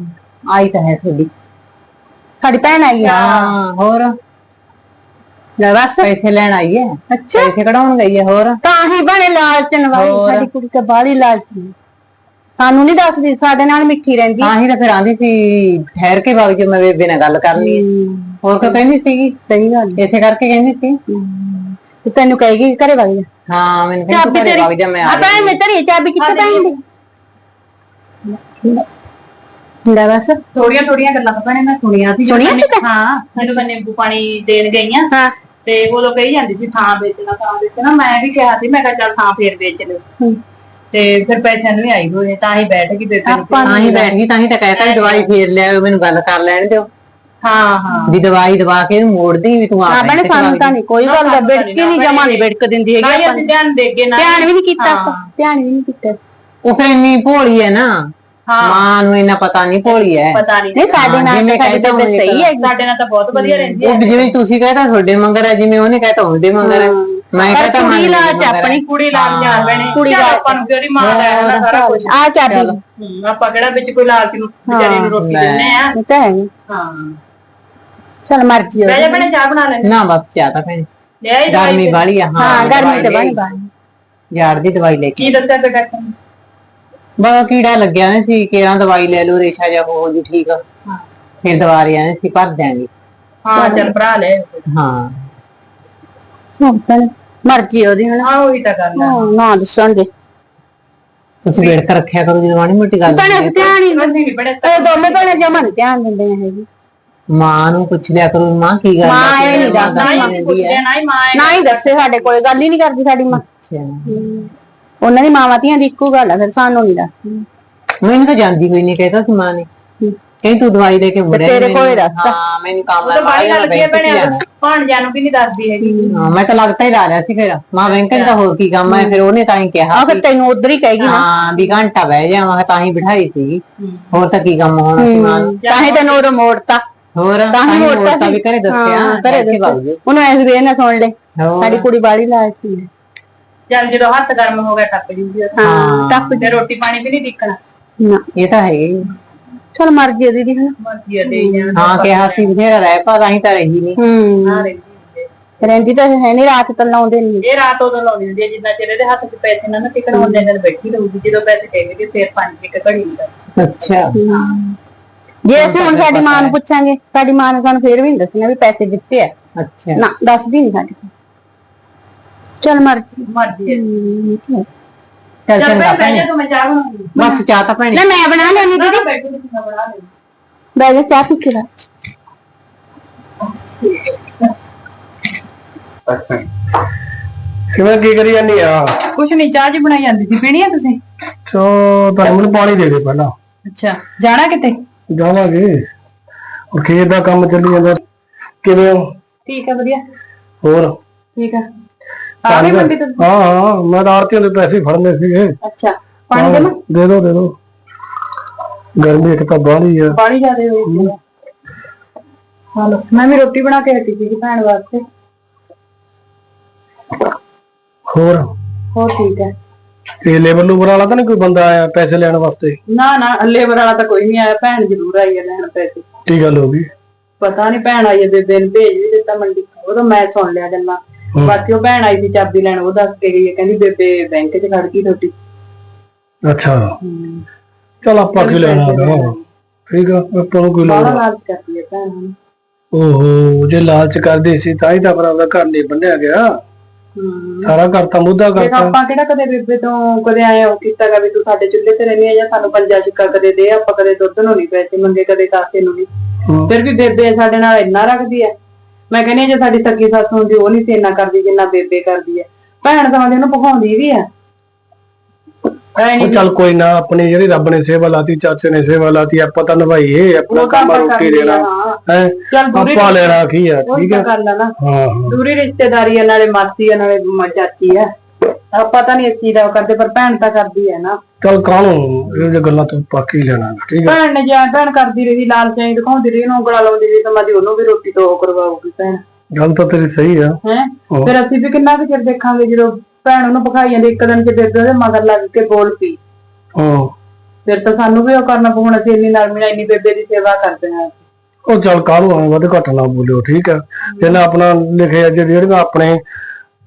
ਆਈ ਤਾਂ ਹੈ ਤੁਹਾਡੀ। ਸਾਡੀ ਭੈਣ ਆਈ ਆ। ਹਾਂ। ਹੋਰ? ਲੈ ਬਸ। ਪੈਸੇ ਲੈਣ ਆਈ ਹੈ। ਅੱਛਾ। ਪੈਸੇ ਕਢਾਉਣ ਗਈ ਹੈ ਹੋਰ? ਤਾਂ ਹੀ ਬਣੇ ਲਾਲਚਨ ਵਾਲੀ ਹੋਰ। ਸਾਡੀ ਕੁੜੀ ਤਾਂ ਬਾਹਲੀ ਲਾਲਚਨ ਸਾਨੂੰ ਨਹੀਂ ਦੱਸਦੀ ਸਾਡੇ ਨਾਲ ਮਿੱਠੀ ਰਹਿੰਦੀ ਤਾਂ ਹੀ ਤਾਂ ਫਿਰ ਆਂਦੀ ਸੀ ਠਹਿਰ ਕੇ ਵਗ ਜਾ ਮੈਂ ਬੇਬੇ ਨਾਲ ਗੱਲ ਕਰਨੀ ਹੈ। ਹੋਰ ਕੋ ਕਹਿੰਦੀ ਸੀਗੀ? ਸਹੀ ਗੱਲ ਇਸੇ ਕਰਕੇ ਕਹਿੰਦੀ ਸੀ। ਤੇ ਤੈਨੂੰ ਕਹੇਗੀ ਘਰੇ ਵਗ ਜਾ। ਹਾਂ ਮੈਨੂੰ ਕਹਿੰਦੀ ਘਰੇ ਵਗ ਜਾ ਮੈਂ ਆ ਆ ਭੈਣ ਮੈਂ ਤੇਰੀ ਚਾਬੀ ਕਿੱਥੇ ਪੈਂਦੀ ਲੈ ਬਸ। ਥੋੜੀਆਂ ਥੋੜੀਆਂ ਗੱਲਾਂ ਤਾਂ ਭੈਣੇ ਮੈਂ ਸੁਣੀਆਂ ਸੀ ਸੁਣੀਆਂ ਸੀ ਹਾਂ ਜਦੋਂ ਮੈਂ ਨਿੰਬੂ ਪਾਣੀ ਦੇਣ ਗਈ ਆ ਹਾਂ। ਤੇ ਉਦੋਂ ਕਹੀ ਜਾਂਦੀ ਸੀ ਥਾਂ ਵੇਚਣਾ ਥਾਂ ਵੇਚਣਾ। ਮੈਂ ਵੀ ਕਿਹਾ ਸੀ ਮੈਂ ਕਿਹਾ ਚੱਲ ਥਾਂ ਫੇਰ ਵੇਚ ਲਿਓ। ਤੇ ਫਿਰ ਪੈਸਿਆਂ ਨੂੰ ਵੀ ਆਈ ਹੋਏ ਤਾਂ ਹੀ ਬੈਠ ਗਈ ਬੇਬੇ ਨੂੰ ਤਾਂ ਹੀ ਬੈਠ ਗਈ ਤਾਂ ਹੀ ਤਾਂ ਕਹਿਤਾ ਵੀ ਦਵਾਈ ਫੇਰ ਲਿਆਓ ਮੈਨੂੰ ਗੱਲ ਕਰ ਲੈਣ ਦਿਓ। ਹਾਂ ਹਾਂ। ਵੀ ਦਵਾਈ ਦਵਾ ਕੇ ਇਹਨੂੰ ਮੋੜਦੀ ਵੀ ਤੂੰ ਆ ਹਾਂ ਭੈਣੇ ਸਾਨੂੰ ਤਾਂ ਨਹੀਂ ਕੋਈ ਗੱਲ ਦਾ ਬਿੜਕ ਹੀ ਨਹੀਂ ਜਮਾ ਨਹੀਂ ਬਿੜਕ ਦਿੰਦੀ ਨਾ ਹੈਗੀ ਹੀ ਅਸੀਂ ਧਿਆਨ ਦੇ ਕੇ ਨਾ ਧਿਆਨ ਵੀ ਨਹੀਂ ਕੀਤਾ ਹਾਂ। ਆਪਾਂ, ਧਿਆਨ ਵੀ ਨਹੀਂ ਕੀਤਾ। ਉਹ ਫਿਰ ਇੰਨੀ ਭੋਲੀ ਹੈ ਨਾ। ਹਾਂ। ਮਾਂ ਨੂੰ ਇੰਨਾ ਪਤਾ ਨਹੀਂ ਭੋਲੀ ਹੈ। ਪਤਾ ਨਹੀਂ ਨਹੀਂ ਸਾਡੇ ਹਾਂ, ਨਾਲ ਜਿਵੇਂ ਤਾਂ ਸਾਡੀ ਕਹਿੰਦਾ ਸਹੀ ਹੈ ਸਾਡੇ ਨਾਲ ਤਾਂ ਬਹੁਤ ਵਧੀਆ ਰਹਿੰਦੀ ਉਹ ਜਿਵੇਂ ਤੁਸੀਂ ਕਹਿੰਦਾ ਤੁਹਾਡੇ ਮੰਗਰ ਹੈ ਜਿਵੇਂ ਉਹਨੇ ਕਹਿੰਦਾ ਉਹਦੇ ਮੰਗਰ ਹੈ। ਮੈਂ ਕਹਿੰਦਾ ਕੁੜੀ ਲਾਜ ਆਪਣੀ ਕੁੜੀ ਲਾਲ ਜਾਣ ਬਣੇ ਕੁੜੀ ਲਾਲ ਆਪਾਂ ਨੂੰ ਕਿਹੜੀ ਮਾਂ ਦਾ ਹੈ ਸਾਰਾ ਕੁਝ ਆ ਚਾਬੀ ਹਮ, ਆਪਾਂ ਕਿਹੜਾ ਵਿੱਚ ਕੋਈ ਲਾਲਚ ਨੂੰ ਵਿਚਾਰੀ ਨੂੰ ਰੋਟੀ ਦਿੰਨੇ ਆ। ਇਹ ਤਾਂ ਹੈ ਹਾਂ। ਚਲ ਮਰਜ਼ੀ ਬਹਿ ਜਾ ਭੈਣੇ ਚਾਹ ਬਣਾ ਲੈ। ਨਾ ਬਸ ਚਾਹ ਤਾਂ ਭੈਣ। ਲੈ ਆਈ ਗਰਮੀ ਵਾਲੀ ਆ ਹਾਂ ਗਰਮੀ ਤੇ ਲਈ। ਬਣ ਜਾੜ ਦੀ ਦਵਾਈ ਲੈ ਕੇ ਕੀ ਦੱਸਿਆ ਤੇ ਡਾਕਟਰ ਨੇ ਬਾ ਕੀੜਾ ਲੱਗਿਆ ਨੇ ਸੀ ਕਿਹੜਾ ਦਵਾਈ ਲੈ ਲਓ ਰੇਸ਼ਾ ਜਾ ਹੋ ਜੂ ਠੀਕ। ਹਾਂ। ਫਿਰ ਦਵਾ ਰਿਆ ਨੇ ਸੀ ਭਰ ਦਿਆਂਗੇ। ਹਾਂ ਚੱਲ ਭਰਾ ਲੈ। ਹਾਂ। ਮਰਜ਼ੀ ਉਹਦੀ ਹੁਣ। ਹਾਂ ਉਹੀ ਤਾਂ ਗੱਲ ਆ। ਨਾ ਦੱਸਣ ਦੇ। ਤੁਸੀਂ ਵੇੜ ਕੇ ਰੱਖਿਆ ਕਰੋ ਜਦੋਂ ਮਾੜੀ ਮੋਟੀ ਗੱਲ ਭੈਣੇ ਅਸੀਂ ਧਿਆਨ ਹੀ ਅਸੀਂ ਨਹੀਂ ਬੜੇ ਇਹ ਦੋਵੇਂ ਭੈਣਾਂ ਜਮਾ ਨਹੀਂ ਧਿਆਨ ਦਿੰਦੇ ਹੈਗੇ ਮਾਂ ਨੂੰ ਪੁੱਛ ਲਿਆ ਕਰੋ ਮਾਂ ਕੀ ਗੱਲ ਮਾਂ ਹੈ ਇਹ ਨਹੀਂ ਮਾਂ ਦੱਸਦੀ, ਨਾ ਹੀ। ਪੁੱਛਦੇ ਨਾ ਹੀ ਮਾਂ ਹੈ। ਨਾ ਹੀ ਦੱਸੇ ਸਾਡੇ ਕੋਲੇ ਗੱਲ ਹੀ ਨਹੀਂ ਕਰਦੀ ਸਾਡੀ ਮਾਂ। ਅੱਛਾ। ਉਹਨਾਂ ਦੀ ਮਾਵਾਂ ਧੀਆਂ ਦੀ ਇੱਕੋ ਗੱਲ ਆ ਫਿਰ ਸਾਨੂੰ ਨਹੀਂ ਦੱਸਦੀ। ਮੈਨੂੰ ਤਾਂ ਜਾਂਦੀ ਹੋਈ ਨਹੀਂ ਕਹਿਤਾ ਸੀ ਮਾਂ ਨੇ। ਕਹਿੰਦੀ ਤੂੰ ਦਵਾਈ ਲੈ ਕੇ ਮੁੜਿਆ ਤੇਰੇ ਕੋਲੇ ਮੈਨੂੰ। ਦੱਸਤਾ। ਹਾਂ ਮੈਨੂੰ ਕੰਮ ਉਹ ਹੈ ਤਾਂ ਬਾਈ ਬਾਹਰ ਨਾਲ ਕੀ ਬੈਂਕ 'ਚ ਭੈਣੇ ਜਾਣਾ। ਭਾਣਜਾ ਨੂੰ ਵੀ ਨਹੀਂ ਦੱਸਦੀ ਹੈਗੀ ਹਾਂ ਮੈਂ ਤਾਂ ਲੱਗਦਾ ਹੀ ਲਾ ਰਿਹਾ ਸੀ ਫਿਰ ਮਾਂ ਚ ਤਾਂ ਹੋਰ ਕੀ ਕੰਮ ਹੈ ਫਿਰ ਉਹਨੇ ਤਾਂ ਹੀ ਕਿਹਾ ਆ ਫਿਰ ਤੈਨੂੰ ਉਧਰ ਹੀ ਕਹੇਗੀ ਨਾ ਹਾਂ ਵੀ ਘੰਟਾ ਬਹਿ ਜਾ ਮੈਂ ਤਾਂ ਹੀ ਬਿਠਾਈ ਸੀ ਹੋਰ ਤਾਂ ਕੀ ਕੰਮ ਹੋਣਾ ਸੀ ਮਾਂ ਨੂੰ ਤਾਂ ਹੀ ਤੈਨੂੰ ਉਦੋਂ ਮੋੜਤਾ ਹੋਰ ਤਾਂ ਹੀ ਮੋੜਤਾ ਮੋੜਤਾ ਵੀ। ਘਰੇ ਦੱਸਿਆ ਹਾਂ, ਘਰੇ ਇੱਥੇ ਵਗ ਜਾਓ। ਉਹਨੂੰ ਐਸ ਵੇ ਨਾ ਸੁਣ ਲੈ ਹੋਰ। ਸਾਡੀ ਕੁੜੀ ਬਾੜੀ ਲਾਇਕੀ ਹੈ ਚੱਲ ਜਦੋਂ ਹੱਥ ਗਰਮ ਹੋ ਗਿਆ ਟੱਪ ਜੂਗੀ ਹਾਂ। ਟੱਪ ਤੇ ਰੋਟੀ ਪਾਣੀ ਵੀ ਨਹੀਂ ਦਿਖਣਾ ਨਾ ਇਹ ਤਾਂ ਹੈ ਹੀ। ਚਲ ਮਰਜ਼ੀ ਆ ਦੀਦੀ ਹਨਾ ਮਰਜ਼ੀ ਆ ਦੇ ਜਾਣ ਹਾਂ ਕਿਹਾ ਸੀ ਬਥੇਰਾ ਰਹਿ ਪਾ ਤਾਂ ਹੀ ਤਾਂ ਰਹੀ ਨਹੀਂ ਹੂੰ। ਨਾ ਰਹਿੰਦੀ ਤਾਂ ਹੈ ਨਹੀਂ ਰਾਤ ਤਾਂ ਲਾਉਂਦੇ ਨਹੀਂ ਇਹ ਰਾਤ ਉਦੋਂ ਲਾਉਂਦੀ ਹੁੰਦੀ ਆ ਜਿੰਨਾ ਚਿਰ ਇਹਦੇ ਹੱਥ 'ਚ ਪੈਸੇ ਨਾ ਨਾ ਟਿਕਣ ਹੁੰਦੇ ਦਿਨ ਬੈਠੀ ਰਹੂਗੀ। ਜਦੋਂ ਪੈਸੇ ਟੇਕਦੇ ਫਿਰ ਪੰਜ ਇੱਕ ਘੜੀ ਹੁੰਦਾ ਅੱਛਾ। ਜੇ ਅਸੀਂ ਹੁਣ ਸਾਡੀ ਮਾਂ ਨੂੰ ਪੁੱਛਾਂਗੇ ਸਾਡੀ ਮਾਂ ਨੇ ਸਾਨੂੰ ਫੇਰ ਵੀ ਨਹੀਂ ਦੱਸਣਾ ਵੀ ਪੈਸੇ ਦਿੱਤੇ ਆ। ਅੱਛਾ। ਨਾ ਦੱਸਦੀ ਨਹੀਂ ਸਾਡੀ ਚਲ ਮਰਜ਼ੀ ਮਰਜ਼ੀ ਆ। ਚੱਲ ਚੱਲ ਚੰਗਾ ਜਾ ਭੈਣੇ। ਤੂੰ ਮੈਂ ਚਾਹ ਬਣਾਉਂਗੀ ਬਸ ਚਾਹ ਤਾਂ ਭੈਣੇ। ਨਾ ਮੈਂ ਬਣਾ ਲੈਣੀ ਨਾ ਦੀਦੀ। ਨਾ ਬੈਠੋ ਤੁਸੀਂ ਮੈਂ ਬਣਾ ਲੈਂਦੀ ਬਹਿ ਜਾ ਚਾਹ ਪੀ ਕੇ ਲੈ ਕਿਵੇਂ ਕੀ ਕਰੀ ਜਾਂਦੀ ਆ? ਕੁਛ ਨਹੀਂ ਚਾਹ ਜੀ ਬਣਾਈ ਜਾਂਦੀ ਸੀ। ਪੀਣੀ ਆ ਤੁਸੀਂ? ਚੋ ਤਾਂ ਮੈਨੂੰ ਪਾਣੀ ਦੇ ਦੇ ਪਹਿਲਾਂ। ਅੱਛਾ ਜਾਣਾ ਕਿਤੇ? ਜਾਵਾਂਗੇ। ਉਹ ਖੇਤ ਦਾ ਕੰਮ ਚੱਲੀ ਜਾਂਦਾ। ਕਿਵੇਂ ਹੋ? ਠੀਕ ਆ ਵਧੀਆ। ਹੋਰ? ਠੀਕ ਆ। ਗਏ ਮੰਡੀ ਤੋਂ? ਹਾਂ ਹਾਂ ਮੈਂ ਤਾਂ ਆਰਤੀਆਂ ਦੇ ਪੈਸੇ ਫੜਨੇ ਸੀਗੇ। ਅੱਛਾ ਪਾਣੀ ਦੇ ਦੇ ਦੋ ਦੇ ਦੋ। ਗਰਮੀ ਇੱਕ ਤਾਂ ਬਾਹਲੀ ਆ। ਪਾਣੀ ਜ਼ਿਆਦੇ ਹੋਈ ਹਾਲੋ ਮੈਂ ਵੀ ਰੋਟੀ ਬਣਾ ਕੇ ਹਟੀ ਸੀ ਭੈਣ ਵਾਸਤੇ। ਹੋਰ? ਹੋਰ ਠੀਕ ਹੈ ਤੇ ਲੇਬਰ ਲੂਬਰ ਵਾਲਾ ਤਾਂ ਨਹੀਂ ਕੋਈ ਬੰਦਾ ਆਇਆ ਪੈਸੇ ਲੈਣ ਵਾਸਤੇ? ਨਾ ਨਾ ਲੇਬਰ ਵਾਲਾ ਤਾਂ ਕੋਈ ਨਹੀਂ ਆਇਆ ਭੈਣ ਜ਼ਰੂਰ ਆਈ ਹੈ ਲੈਣ ਪੈਸੇ। ਕੀ ਗੱਲ ਹੋ ਗਈ? ਪਤਾ ਨਹੀਂ ਭੈਣ ਆਈ ਹੈ ਬੇਬੇ ਨੇ ਭੇਜ ਵੀ ਦਿੱਤਾ ਮੰਡੀ ਉਹ ਤਾਂ ਮੈਂ ਸੁਣ ਲਿਆ ਗੱਲਾਂ। ਬਾਕੀ ਉਹ ਭੈਣ ਆਈ ਸੀ ਚਾਬੀ ਲੈਣ ਉਹ ਦੱਸ ਕੇ ਗਈ ਹੈ ਕਹਿੰਦੀ ਬੇਬੇ ਬੈਂਕ 'ਚ ਖੜ ਗਈ ਤੁਹਾਡੀ। ਅੱਛਾ। ਚਲ ਆਪਾਂ ਕੀ ਲੈਣਾ ਹੈਗਾ ਠੀਕ ਆ ਆਪਾਂ ਨੂੰ ਕੋਈ ਬਾਹਲਾ ਲੋੜ ਲਾਲਚ ਕਰਦੀ ਹੈ ਭੈਣ ਹੁਣ। ਓਹੋ ਜੇ ਲਾਲਚ ਕਰਦੇ ਸੀ ਤਾਂ ਹੀ ਤਾਂ ਫਿਰ ਆਪਦਾ ਘਰ ਨਹੀਂ ਬੰਨਿਆ ਗਿਆ। ਸਾਰਾ ਘਰ ਤਾਂ ਮੁੱਦਾ ਦੇਖ ਕਰਤਾ। ਆਪਾਂ ਕਿਹੜਾ ਕਦੇ ਬੇਬੇ ਤੋਂ ਕਦੇ ਆਏ ਹੋ ਕੀਤਾਗਾ ਵੀ ਤੂੰ ਸਾਡੇ ਚੁੱਲ੍ਹੇ ਤੇ ਰਹਿੰਦੀ ਆ ਜਾਂ ਸਾਨੂੰ ਪੰਜਾ ਛਿੱਕਾ ਕਦੇ ਦੇ ਆਪਾਂ ਕਦੇ ਦੁੱਧ ਨੂੰ ਨਹੀਂ ਪੈਸੇ ਮੰਗੇ ਕਦੇ ਕਾਸੇ ਨੂੰ ਨਹੀਂ। ਫਿਰ ਵੀ ਬੇਬੇ ਸਾਡੇ ਨਾਲ ਇੰਨਾ ਰੱਖਦੀ ਐ ਮੈਂ ਕਹਿੰਦੀ ਹਾਂ ਜੇ ਸਾਡੀ ਸੱਗੀ ਸੱਸ ਹੁੰਦੀ ਉਹ ਨਹੀਂ ਇੰਨਾ ਕਰਦੀ ਜਿੰਨਾ ਬੇਬੇ ਕਰਦੀ ਐ ਭੈਣ ਤਾਂ ਉਹਨੂੰ ਪਕਾਉਂਦੀ ਵੀ ਐ ਐ ਉਹ ਨਹੀਂ ਚੱਲ ਕੋਈ ਨਾ ਆਪਣੀ ਜਿਹੜੀ ਰੱਬ ਨੇ ਸੇਵਾ ਲਾਤੀ ਚਾਚੇ ਨੇ ਸੇਵਾ ਲਾਤੀ ਆਪਾਂ ਤਾਂ ਨਿਭਾਈਏ ਆਪਣਾ ਉਹ ਤਾਂ ਕੰਮ ਆ, ਆਪਾਂ ਰੋਟੀ ਆ, ਦੇਣਾ। ਹਾਂ। ਹੈ? ਚੱਲ ਦੂਰੀ ਆਪਾਂ ਲੈਣਾ ਕੀ ਆ ਠੀਕ ਹੈ? ਕਰ ਲੈਣਾ ਹਾਂ ਹਾਂ। ਦੂਰੀ ਰਿਸ਼ਤੇਦਾਰੀ ਐ ਨਾਲੇ ਮਾਸੀ ਨਾਲੇ ਮ- ਚਾਚੀ ਐ ਆਪਾਂ ਤਾਂ ਨਹੀਂ ਇਸ ਚੀਜ਼ ਦਾ ਉਹ ਕਰਦੇ ਪਰ ਭੈਣ ਤਾਂ ਕਰਦੀ ਐ ਨਾ। ਚੱਲ ਕਾਹਨੂੰ ਇਹ ਜੇ ਗੱਲਾਂ ਤੋਂ ਪਾਕੀ ਲੈਣਾ ਠੀਕ ਹੈ? ਭੈਣ ਨੇ ਜਾਂ ਭੈਣ ਕਰਦੀ ਰਹੀ ਲਾਲਚ ਐਂ ਦਿਖਾਉਂਦੀ ਰਹੀ ਉਹਨੂੰ ਉਂਗਲਾਂ ਲਾਉਂਦੀ ਰਹੀ ਤਾਂ ਮੈਂ ਉਹਨੂੰ ਵੀ ਰੋਟੀ ਤੋਂ ਉਹ ਕਰਵਾਉਗੀ ਭੈਣ। ਗੱਲ ਤਾਂ ਤੇਰੀ ਸਹੀ ਆ। ਹੈ? ਹਾਂ। ਫਿਰ ਅਸੀਂ ਵੀ ਕਿੰਨਾ ਕੁ ਚਿਰ ਦੇਖਾਂਗੇ ਜਦੋਂ ਭੈਣ ਉਹਨੂੰ ਪਕਾਈ ਜਾਂਦੀ ਇੱਕ ਦਿਨ ਚ ਬੇਬੇ ਉਹਦੇ ਮਗਰ ਲੱਗ ਕੇ ਬੋਲ ਪਈ। ਹਾਂ ਫਿਰ ਤਾਂ ਸਾਨੂੰ ਵੀ ਉਹ ਕਰਨਾ ਪਊਣਾ ਅਸੀਂ ਇੰਨੀ ਨਾਲ ਮਿਲਾ ਇੰਨੀ ਬੇਬੇ ਦੀ ਸੇਵਾ ਕਰਦੇ ਹਾਂ। ਉਹ ਚੱਲ ਕਾਹਨੂੰ ਆਏ ਵੱਧ ਘੱਟ ਨਾ ਬੋਲਿਓ ਠੀਕ ਹੈ? ਜਿਹਨਾਂ ਆਪਣਾ ਲਿਖਿਆ ਜੇ ਜਿਹੜੀਆਂ ਆਪਣੇ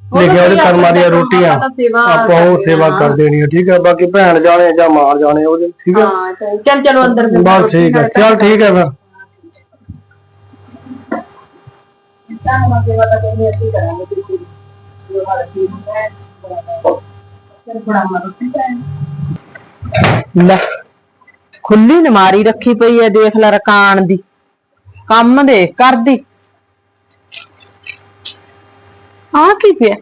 ਲਿਖਿਆ ਉਹਦੇ ਕਰਮਾਂ ਦੀਆਂ ਰੋਟੀਆਂ ਆਪਾਂ ਉਹ ਸੇਵਾ ਕਰ ਦੇਣੀ ਆ ਠੀਕ ਹੈ ਬਾਕੀ ਭੈਣ ਜਾਣੇ ਜਾਂ ਮਾਰ ਜਾਣੇ ਉਹਦੇ ਠੀਕ ਹੈ ਹਾਂ ਚੱਲ- ਚੱਲ ਅੰਦਰ ਬਸ ਠੀਕ ਹੈ ਚੱਲ ਠੀਕ ਹੈ ਫਿਰ। ਹੈ ਹੈ ਲੈ ਖੁੱਲੀ ਨਮਾਰੀ ਰੱਖੀ ਪਈ ਐ ਦੇਖ ਲੈ ਰਕਾਨ ਦੀ। ਕੰਮ ਦੇ ਕਰਦੀ। ਆ ਕੀ ਪਿਆ?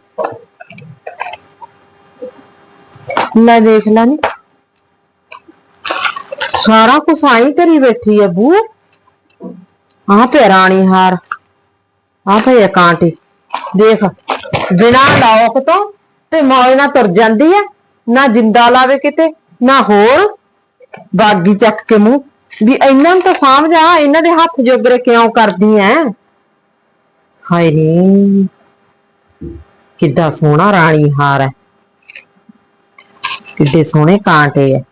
ਮੈਂ ਦੇਖ ਲੈ ਨੀ ਸਾਰਾ ਕੁਛ ਆਈ ਕਰੀ ਬੈਠੀ ਐ ਬੂ ਆ ਤੇ ਰਾਣੀ ਹਾਰ। ਆ ਤੇ ਕਾਂਟੀ। ਦੇਖ, ਬਿਨਾਂ ਲੋਕ ਤੋਂ ਤੇ ਮੌਜ ਨਾਲ ਤੁਰ ਜਾਂਦੀ ਐ ਨਾ ਜਿੰਦਾ ਲਾਵੇ ਕਿਤੇ, ਨਾ ਹੋਰ। ਬਾਗੀ ਚੱਕ ਕੇ ਮੂੰਹ। ਵੀ ਇਹਨਾਂ ਨੂੰ ਤਾਂ ਸਮਝ ਆ ਇਹਨਾਂ ਦੇ ਹੱਥ ਜੋਗਰੇ ਕਿਉਂ ਕਰਦੀ ਐ? ਹਾਏ। ਨੀ ਕਿੱਡਾ ਸੋਹਣਾ ਰਾਣੀ ਹਾਰ ਹੈ। ਕਿੱਡੇ ਸੋਹਣੇ ਕਾਂਟੇ ਹੈ।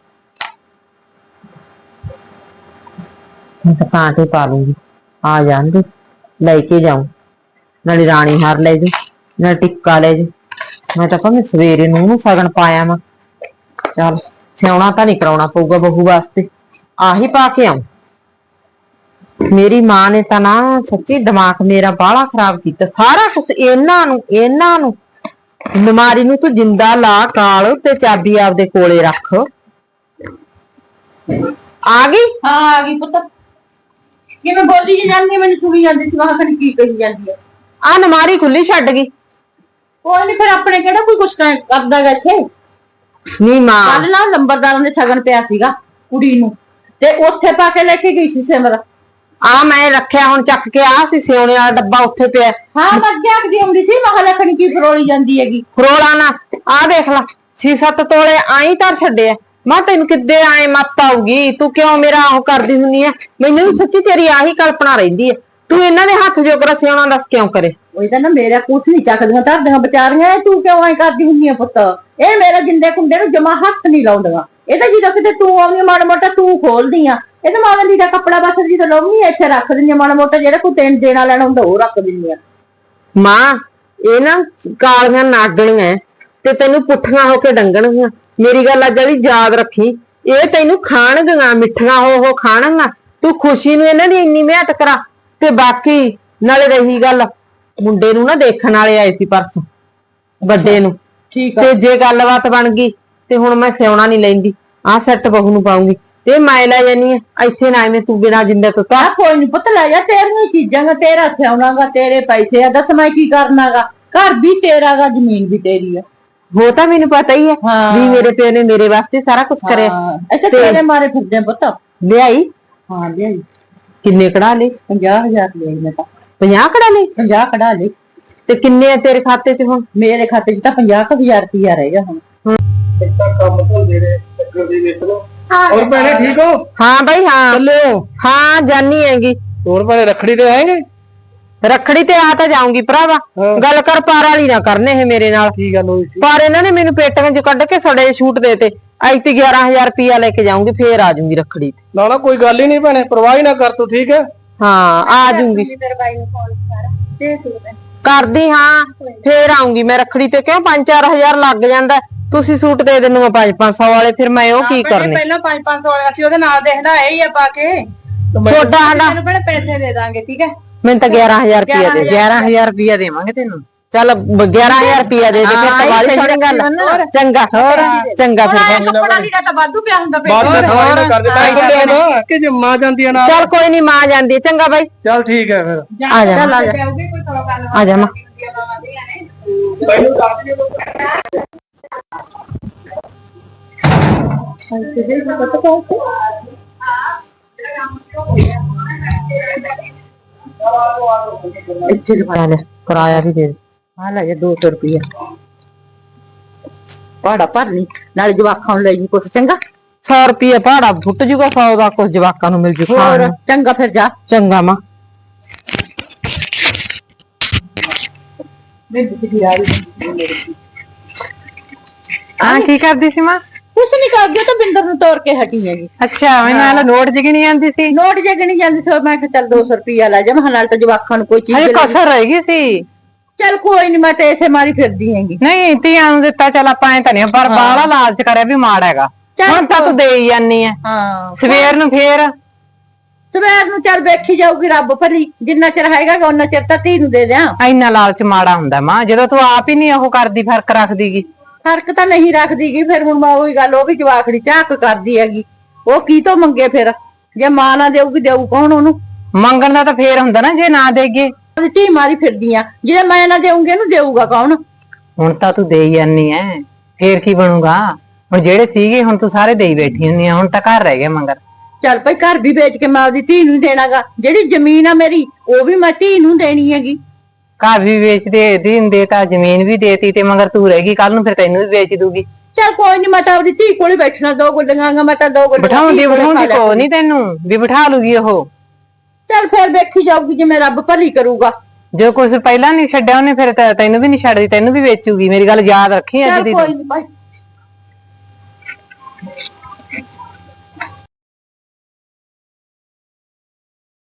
ਮੈਂ ਤਾਂ ਕਾਂਟੇ ਪਾ ਲੂੰਗੀ। ਆ ਜਾਣਗੇ। ਲੈ ਕੇ ਜਾਉਂ ਨਾਲੇ ਰਾਣੀ ਹਾਰ ਲੈ ਜਾ ਨਾਲੇ ਟਿੱਕਾ ਲੈ ਜਾ ਮੈਂ ਤਾਂ ਭਾਵੇਂ ਸਵੇਰੇ ਨੂੰ ਉਹਨੂੰ ਸਗਨ ਪਾਇਆ ਮੈਂ ਚੱਲ ਸਿਆਉਣਾ ਤਾਂ ਨਹੀਂ ਕਰਾਉਣਾ ਪਊਗਾ ਬਹੂ ਵਾਸਤੇ। ਆਹੀ ਪਾ ਕੇ ਆਉਂ ਮੇਰੀ ਮਾਂ ਨੇ ਤਾਂ ਨਾ ਸੱਚੀ ਦਿਮਾਗ ਮੇਰਾ ਬਾਹਲਾ ਖਰਾਬ ਕੀਤਾ। ਸਾਰਾ ਕੁਝ ਇਹਨਾਂ ਨੂੰ ਇਹਨਾਂ ਨੂੰ। ਬਿਮਾਰੀ ਨੂੰ ਤੂੰ ਜਿੰਦਾ ਲਾ ਕਾਲ ਤੇ ਚਾਬੀ ਆਪਦੇ ਕੋਲੇ ਰੱਖ। ਆ ਗਈ? ਹਾਂ ਆ ਗਈ ਪੁੱਤ। ਕਿਵੇਂ ਬੋਲੀ ਜੀ ਜਾਂਦੀ ਮੈਨੂੰ ਸੁਣੀ ਜਾਂਦੀ ਸੀ ਵਾਹ ਖਣੀ ਕੀ ਕਹੀ ਜਾਂਦੀ ਹੈ ਆ ਨਮਾਰੀ ਖੁੱਲੀ ਛੱਡ ਗਈ। ਕੋਈ ਨਹੀਂ ਫਿਰ ਆਪਣੇ ਕਿਹੜਾ ਕੋਈ ਕੁਛ ਕਰਦਾ ਗਾ ਇੱਥੇ? ਨੀ ਮਾਂ। ਕੱਲ ਨਾ ਲੰਬਰਦਾਰਾਂ ਦੇ ਛਗਨ ਪਿਆ ਸੀਗਾ ਕੁੜੀ ਨੂੰ। ਤੇ ਉੱਥੇ ਪਾ ਕੇ ਲੈ ਕੇ ਗਈ ਸੀ ਸਿਮਰ। ਆ ਮੈਂ ਰੱਖਿਆ ਹੁਣ ਚੱਕ ਕੇ ਆ ਸੀ ਸਿਉਣੇ ਵਾਲਾ ਡੱਬਾ ਉੱਥੇ ਪਿਆ। ਹਾਂ ਮੱਝਾਂ ਦੀ ਆਉਂਦੀ ਸੀ ਮਹਾ ਲਖਣੀ ਕੀ ਫਰੋਲੀ ਜਾਂਦੀ ਹੈਗੀ। ਫਰੋਲਾ ਨਾ ਆ ਦੇਖ ਲੈ ਛੇ ਸੱਤ ਤੋਲੇ ਆਈ ਧਰ ਛੱਡਿਆ ਮੈਂ ਤੈਨੂੰ ਕਿੱਦੇ ਆਏ ਮੱਤ ਆਊਗੀ? ਤੂੰ ਕਿਉਂ ਮੇਰਾ ਉਹ ਕਰਦੀ ਹੁੰਨੀ ਐ ਮੈਨੂੰ ਵੀ ਸੱਚੀ ਤੇਰੀ ਆਹੀ ਕਲਪਨਾ ਰਹਿੰਦੀ ਐ ਤੂੰ ਇਹਨਾਂ ਦੇ ਹੱਥ ਜੋਗਰਾ ਸਿਆਣਾ ਦੱਸ ਕਿਉਂ ਕਰੇ? ਉਹ ਤਾਂ ਨਾ ਮੇਰਾ ਕੁਛ ਨਹੀਂ ਚੱਕਦੀਆਂ ਧਰਦੀਆਂ ਵਿਚਾਰੀਆਂ ਇਹ ਤੂੰ ਕਿਉਂ ਐ ਕਰਦੀ ਹੁੰਨੀ ਆ ਪੁੱਤ? ਇਹ ਮੇਰੇ ਜਿੰਦੇ ਕੁੰਡੇ ਨੂੰ ਜਮਾ ਹੱਥ ਨਹੀਂ ਲਾਉਂਦੀਆਂ। ਇਹ ਤਾਂ ਜਦੋਂ ਕਿਤੇ ਤੂੰ ਆਉਂਦੀ ਆ, ਮਾੜਾ ਮੋਟਾ ਤੂੰ ਖੋਲਦੀ ਆ। ਇਹ ਤਾਂ ਮਾੜਾ ਲੀੜਾ ਕੱਪੜਾ ਬਸ ਜਦੋਂ ਲਾਉਣੀ ਇੱਥੇ ਰੱਖ ਦਿੰਦੀ ਆ, ਮਾੜਾ ਮੋਟਾ ਜਿਹੜਾ ਕੋਈ ਤੈਨੂੰ ਦੇਣਾ ਲੈਣਾ ਹੁੰਦਾ ਉਹ ਰੱਖ ਦਿੰਦੀ ਆ। ਮਾਂ ਇਹ ਨਾ ਕਾਲੀਆਂ ਨਾਗਣੀਆਂ ਤੇ ਤੈਨੂੰ ਪੁੱਠੀਆਂ ਹੋ ਕੇ ਡੰਗਣਗੀਆਂ। ਮੇਰੀ ਗੱਲ ਅੱਜ ਵਾਲੀ ਯਾਦ ਰੱਖੀ ਇਹ ਤੈਨੂੰ ਖਾਣਗੀਆਂ ਮਿੱਠੀਆਂ ਹੋ ਹੋ ਖਾਣਗੀਆਂ। ਤੂੰ ਖੁਸ਼ੀ ਨੂੰ ਇਹਨਾਂ ਦੀ ਇੰਨੀ ਮਿਹਨਤ ਕਰਾ ਤੇ ਬਾਕੀ ਨਾਲੇ ਰਹੀ ਗੱਲ ਮੁੰਡੇ ਨੂੰ ਨਾ ਦੇਖਣ ਵਾਲੇ ਆਏ ਸੀ ਪਰਸੋਂ ਵੱਡੇ ਨੂੰ। ਠੀਕ ਆ। ਤੇ ਜੇ ਗੱਲਬਾਤ ਬਣ ਗਈ ਤੇ ਹੁਣ ਮੈਂ ਸਿਆਉਣਾ ਨਹੀਂ ਲੈਂਦੀ ਆਹ ਸੈੱਟ ਬਹੂ ਨੂੰ ਪਾਉਂਗੀ। ਤੇ ਮੈਂ ਲੈ ਜਾਨੀ ਆ ਇੱਥੇ ਨਾ ਐਵੇਂ ਤੂੰ ਬਿਨਾ ਜਿੰਦੇ ਤੋਂ ਤਾਂ। ਕੋਈ ਨਹੀਂ ਪੁੱਤ ਲੈ ਜਾ ਤੇਰੀਆਂ ਚੀਜ਼ਾਂ ਗਾ ਤੇਰਾ ਸਿਆਉਣਾਗਾ ਤੇਰੇ ਪੈਸੇ ਆ ਦੱਸ ਮੈਂ ਕੀ ਕਰਨਾਗਾ। ਘਰ ਵੀ ਤੇਰਾਗਾ ਜ਼ਮੀਨ ਵੀ ਤੇਰੀ ਆ। ਹੋ ਤਾਂ ਮੈਨੂੰ ਪਤਾ ਹੀ ਹੈ ਹਾਂ। ਵੀ ਮੇਰੇ ਪਿਓ ਨੇ ਮੇਰੇ ਵਾਸਤੇ ਸਾਰਾ ਕੁਝ ਕਰਿਆ। ਹਾਂ, ਅੱਛਾ ਤੇਰੇ ਮਾਰੇ ਫਿਰਦੇ ਆ ਪੁੱਤ? ਲਿਆਈ। ਹਾਂ ਲਿਆਈ। ਕਿੰਨੇ ਕਢਾ ਲਏ? 50000 ਲਈ ਮੈਂ ਤਾਂ। 50 ਕਢਾ ਲਏ? 50 ਕਢਾ ਲਈ ਤੇ ਕਿੰਨੇ ਆ ਤੇਰੇ ਖਾਤੇ 'ਚ ਹੁਣ? ਮੇਰੇ ਖਾਤੇ 'ਚ ਤਾਂ 50000 ਰੁਪਇਆ ਰਹਿ ਗਿਆ ਹੁਣ। ਤਾਂ ਕੰਮ ਧੰਦੇ ਦੇ ਚੱਕਰ ਦੇ ਵਿੱਚ ਨਾ ਹੋਰ ਭੈਣੇ ਠੀਕ ਹੋ? ਹਾਂ ਬਾਈ ਹਾਂ। ਚੱਲਿਓ ਹਾਂ? ਜਾਨੀ ਹੈਗੀ। ਹੋਰ ਭੈਣੇ ਰੱਖੜੀ ਤੇ ਆਏਗੇ? ਰੱਖੜੀ ਤੇ ਆ ਤਾਂ ਜਾਊਂਗੀ ਭਰਾਵਾ। ਹਾਂ। ਗੱਲ ਕਰ ਪਾਰ ਵਾਲੀ ਨਾ ਕਰਨੇ ਇਹ ਮੇਰੇ ਨਾਲ। ਕੀ ਗੱਲ ਹੋਈ ਸੀ? ਪਰ ਇਹਨਾਂ ਨੇ ਮੈਨੂੰ ਪੇਟੀਆਂ 'ਚ ਕੱਢ ਕੇ ਸੜੇ ਛੂਟ ਦੇਤੇ ਅੱਜ ਤੇ 11000 ਰੁਪਇਆ ਲੈ ਕੇ ਜਾਊਂਗੀ ਫੇਰ ਆ ਜਾਊਂਗੀ ਰੱਖੜੀ ਤੇ। ਨਾ ਨਾ ਕੋਈ ਗੱਲ ਹੀ ਨਹੀਂ ਭੈਣੇ ਪਰਵਾਹ ਹੀ ਨਾ ਕਰ ਤੂੰ ਠੀਕ ਹੈ? ਹਾਂ ਆ ਜਾਊਂਗੀ। ਮੇਰੇ ਬਾਈ ਨੂੰ ਫੋਨ ਕਰ ਦੇਖ ਲੈ ਕਰਦੀ ਹਾਂ ਫੇਰ ਆਉਂਗੀ ਮੈਂ ਰੱਖੜੀ ਤੇ ਕਿਉਂ 5-4000 ਲੱਗ ਜਾਂਦਾ? ਹੈ। ਤੁਸੀਂ ਸੂਟ ਦੇ ਦੇਣੂ 5-500 ਵਾਲੇ ਫਿਰ ਮੈਂ ਉਹ ਕੀ ਕਰਨੇ? ਪਹਿਲਾਂ 5-500 ਵਾਲਾ ਸੀ ਉਹਦੇ ਨਾਲ ਦੇਖਦਾ ਇਹ ਹੀ ਆ ਪਾ ਕੇ। ਛੋਟਾ ਹਨਾ ਤੈਨੂੰ ਪਹਿਲਾਂ ਪੈਸੇ ਦੇ ਦਾਂਗੇ ਠੀਕ ਹੈ? ਮੈਨੂੰ ਤਾਂ 11000 ਰੁਪਇਆ ਦੇ 11000 ਰੁਪਇਆ ਦੇਵਾਂਗੇ ਤੈਨੂੰ। ਚੱਲ 11000 ਰੁਪਇਆ ਦੇ ਦੇ ਫਿਰ ਤਾਂ ਬਾਲੀ ਸੋਹਣੀ ਗੱਲ। ਆ। ਚੰਗਾ ਹੋਰ? ਚੰਗਾ ਫਿਰ। ਕੱਪੜਾ ਲੀੜਾ ਤਾਂ ਵਾਧੂ ਪਿਆ ਹੁੰਦਾ ਬਾਅਦ ਪੇਟ ਵਿੱਚ ਪਰਵਾਹ ਹੀ ਨਾ ਕਰਦੇ ਤਾਂ ਹੀ ਨਾ। ਕਿ ਜੇ ਮਾਂ ਜਾਂਦੀ ਆ ਨਾਲ? ਚੱਲ ਕੋਈ ਨਹੀਂ ਮਾਂ ਜਾਂਦੀ। ਚੰਗਾ ਬਾਈ। ਚੱਲ ਠੀਕ ਹੈ ਫਿਰ। ਆ ਜਾ। ਚੱਲ ਆ ਜਾ। ਆ ਜਾ ਮਾਂ। ਮੈਨੂੰ ਦੱਸ ਦਿਓ। ਇੱਥੇ ਲਗਾ ਲੈ ਕਿਰਾਇਆ ਵੀ ਦੇ ਦੇ। ਆ ਲੈ ਜਾ 200 ਰੁਪਇਆ ਪਾੜਾ ਭਰ ਲਈ ਨਾਲੇ ਜਵਾਖਾਂ ਨੂੰ ਲੈ ਜੀ ਕੁਛ ਚੰਗਾ? 100 ਰੁਪਏ ਭਾੜਾ ਫੁੱਟ ਜੂਗਾ 100 ਦਾ ਕੁਝ ਜਵਾਕਾਂ ਨੂੰ ਮਿਲ ਜੂ ਖਾਣ ਹੋਰ ਨੂੰ। ਚੰਗਾ ਫਿਰ ਜਾ। ਚੰਗਾ ਮਾਂ। ਹਾਂ ਕੀ ਕਰਦੀ ਸੀ ਮਾਂ? ਕੁਛ ਨਹੀਂ ਕਰਦੀ ਤਾਂ ਬਿੰਦਰ ਨੂੰ ਤੋੜ ਕੇ ਹਟੀ ਹੈਗੀ। ਅੱਛਾ ਮੈਨੂੰ ਨਾਲ ਨੋਟ ਜਿਗੀ ਨਹੀਂ ਆਂਦੀ ਸੀ? ਨੋਟ ਜੇ ਗਿਣੀ ਜਾਂਦੀ ਸੀ ਮੈਂ ਕਿਹਾ ਚੱਲ 200 ਰੁਪਇਆ ਲੈ ਜਾ ਮੈਂ ਨਾਲ ਤਾਂ ਜਵਾਖਾਂ ਨੂੰ ਕੋਈ ਚੀਜ਼ ਲੈ ਲਈ। ਕਸਰ ਰਹਿ ਗਈ ਸੀ। ਚੱਲ ਕੋਈ ਨਹੀਂ ਮੈਂ ਤੇ ਐਸੇ ਮਾਰੀ ਫਿਰਦੀ ਹੈਗੀ। ਨਹੀਂ ਧੀਆਂ ਨੂੰ ਦਿੱਤਾ ਚੱਲ ਆਪਾਂ ਐ ਤਾਂ ਨਹੀਂ ਪਰ ਬਾਹਲਾ ਲਾਲਚ ਕਰਿਆ ਵੀ ਮਾੜਾ ਹੈਗਾ। ਚੱਲ ਹੁਣ ਤਾਂ ਤੂੰ ਦੇ ਹੀ ਜਾਨੀ ਐ। ਹਾਂ। ਸਵੇਰ ਨੂੰ ਫੇਰ? ਸਵੇਰ ਨੂੰ ਚੱਲ ਵੇਖੀ ਜਾਊਗੀ ਰੱਬ ਭਲੀ ਜਿੰਨਾ ਚਿਰ ਹੈਗਾ ਉਹਨਾਂ ਚਿਰ ਤਾਂ ਧੀ ਨੂੰ ਦੇ ਦਿਆਂ। ਇੰਨਾ ਲਾਲਚ ਮਾੜਾ ਹੁੰਦਾ ਮਾਂ ਜਦੋਂ ਤੂੰ ਆਪ ਹੀ ਨਹੀਂ ਉਹ ਕਰਦੀ ਫ਼ਰਕ ਰੱਖਦੀਗੀ। ਫ਼ਰਕ ਤਾਂ ਨਹੀਂ ਰੱਖਦੀਗੀ ਫਿਰ ਹੁਣ ਮੈਂ ਉਹੀ ਗੱਲ ਉਹ ਵੀ ਜਵਾਖੜੀ ਝਾਕ ਕਰਦੀ ਹੈਗੀ। ਉਹ ਕੀ ਤੋਂ ਮੰਗੇ ਫਿਰ? ਜੇ ਮਾਂ ਨਾ ਦੇਊਗੀ ਦੇਊ ਕੌਣ ਉਹਨੂੰ? ਮੰਗਣ ਦਾ ਤਾਂ ਫੇਰ ਹੁੰਦਾ ਨਾ ਜੇ ਨਾ ਦੇਗੇ ਧੀ ਮਾਰੀ ਫਿਰਦੀ ਆ। ਜੇ ਮੈਂ ਨਾ ਦੇਊਂਗੀ ਇਹਨੂੰ ਦੇਊਗਾ ਕੌਣ? ਹੁਣ ਤਾਂ ਤੂੰ ਦੇ ਹੀ ਜਾਨੀ ਐ। ਫੇਰ ਕੀ ਬਣੂਗਾ? ਹੁਣ ਜਿਹੜੇ ਸੀਗੇ ਹੁਣ ਤੂੰ ਸਾਰੇ ਦੇਈ ਬੈਠੀ ਹੁੰਨੀ ਆ ਹੁਣ ਤਾਂ ਘਰ ਰਹਿ ਗਿਆ ਮੰਗਰ। ਚੱਲ ਭਾਈ ਘਰ ਵੀ ਵੇਚ ਕੇ ਮੈਂ ਆਪਦੀ ਧੀ ਨੂੰ ਦੇਣਾਗਾ। ਜਿਹੜੀ ਜ਼ਮੀਨ ਆ ਮੇਰੀ ਉਹ ਵੀ ਮੈਂ ਧੀ ਨੂੰ ਦੇਣੀ ਹੈਗੀ। ਘਰ ਵੀ ਵੇਚ ਦੇ ਦਿੰਦੇ ਤਾਂ ਜ਼ਮੀਨ ਵੀ ਦੇਤੀ ਤੇ ਮਗਰ ਤੂੰ ਰਹਿ ਗਈ ਕੱਲ ਨੂੰ ਫਿਰ ਤੈਨੂੰ ਵੀ ਵੇਚ ਦੂਗੀ। ਚੱਲ ਕੋਈ ਨਹੀਂ ਮੈਂ ਤਾਂ ਆਪਦੀ ਧੀ ਕੋਲੇ ਬੈਠਣਾ ਦੋ ਗੁੱਡੀਆਂ ਮੈਂ ਤਾਂ ਦੋ ਗੁੱਡੀਆਂ ਬਿਠਾਉਂਦੀ ਬਿਠਾਉਂਦੀ ਕੋ ਨਹੀਂ ਤੈਨੂੰ ਵੀ ਬਿਠਾ ਲੂਗੀ ਉਹ। ਚੱਲ ਫਿਰ ਵੇਖੀ ਜਾਊਗੀ ਜਿਵੇਂ ਰੱਬ ਭਲੀ ਕਰੂਗਾ। ਜੋ ਕੁਝ ਪਹਿਲਾਂ ਨਹੀਂ ਛੱਡਿਆ ਉਹਨੇ ਫਿਰ ਤੈਨੂੰ ਵੀ ਨਹੀਂ ਛੱਡਦੀ ਤੈਨੂੰ ਵੀ ਵੇਚੂਗੀ ਮੇਰੀ ਗੱਲ ਯਾਦ ਰੱਖੀ ਅੱਜ ਚੱਲ ਦੀ ਕੋਈ ਨਹੀਂ ਭਾਈ